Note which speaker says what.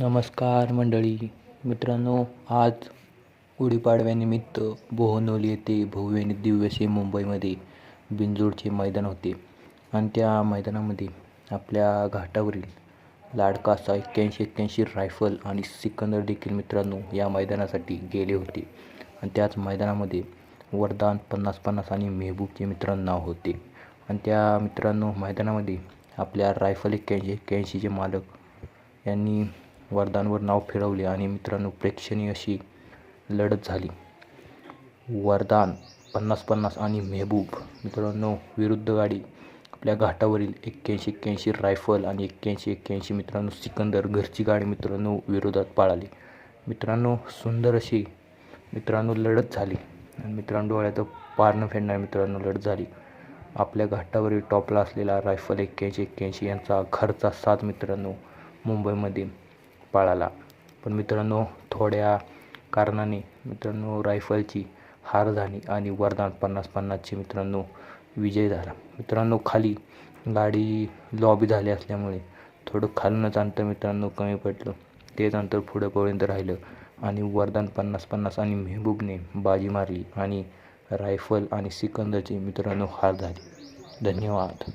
Speaker 1: नमस्कार मंडळी. मित्रांनो आज गुढीपाडव्यानिमित्त बोहनोली येथे भव्य आणि दिव्यसे मुंबईमध्ये बिंजोडचे मैदान होते. आणि त्या मैदानामध्ये आपल्या घाटावरील लाडका असा एक्क्याऐंशी एक्क्याऐंशी रायफल आणि सिकंदर देखील मित्रांनो या मैदानासाठी गेले होते. आणि त्याच मैदानामध्ये वरदान पन्नास पन्नास आणि मेहबूबचे मित्रांना नाव होते. आणि त्या मित्रांनो मैदानामध्ये आपल्या रायफल एक्क्याऐंशी एक्क्याऐंशीचे मालक यांनी वरदानवर नाव फिरवले आणि मित्रांनो प्रेक्षणीय अशी लढत झाली. वरदान पन्नास पन्नास आणि मेहबूब मित्रांनो विरुद्ध गाडी आपल्या घाटावरील एक्क्याऐंशी एक्क्याऐंशी रायफल आणि एक्क्याऐंशी एक्क्याऐंशी मित्रांनो सिकंदर घरची गाडी मित्रांनो विरोधात पाळाली. मित्रांनो सुंदर अशी मित्रांनो लढत झाली. आणि मित्रांनो डोळ्यात पारणं न फेडणार मित्रांनो लढत झाली. आपल्या घाटावरील टॉपला असलेला रायफल एक्क्याऐंशी एक्क्याऐंशी यांचा घरचा साथ मित्रांनो मुंबईमध्ये पळाला. पण मित्रांनो थोड्या कारणाने मित्रांनो रायफलची हार झाली आणि वरदान पन्नास पन्नासचे मित्रांनो विजय झाला. मित्रांनो खाली गाडी लॉबी झाली असल्यामुळे थोडं खालूनच अंतर मित्रांनो कमी पडलं. तेच अंतर पुढंपर्यंत राहिलं आणि वरदान पन्नास पन्नास आणि मेहबूबने बाजी मारली आणि रायफल आणि सिकंदरची मित्रांनो हार झाली. धन्यवाद.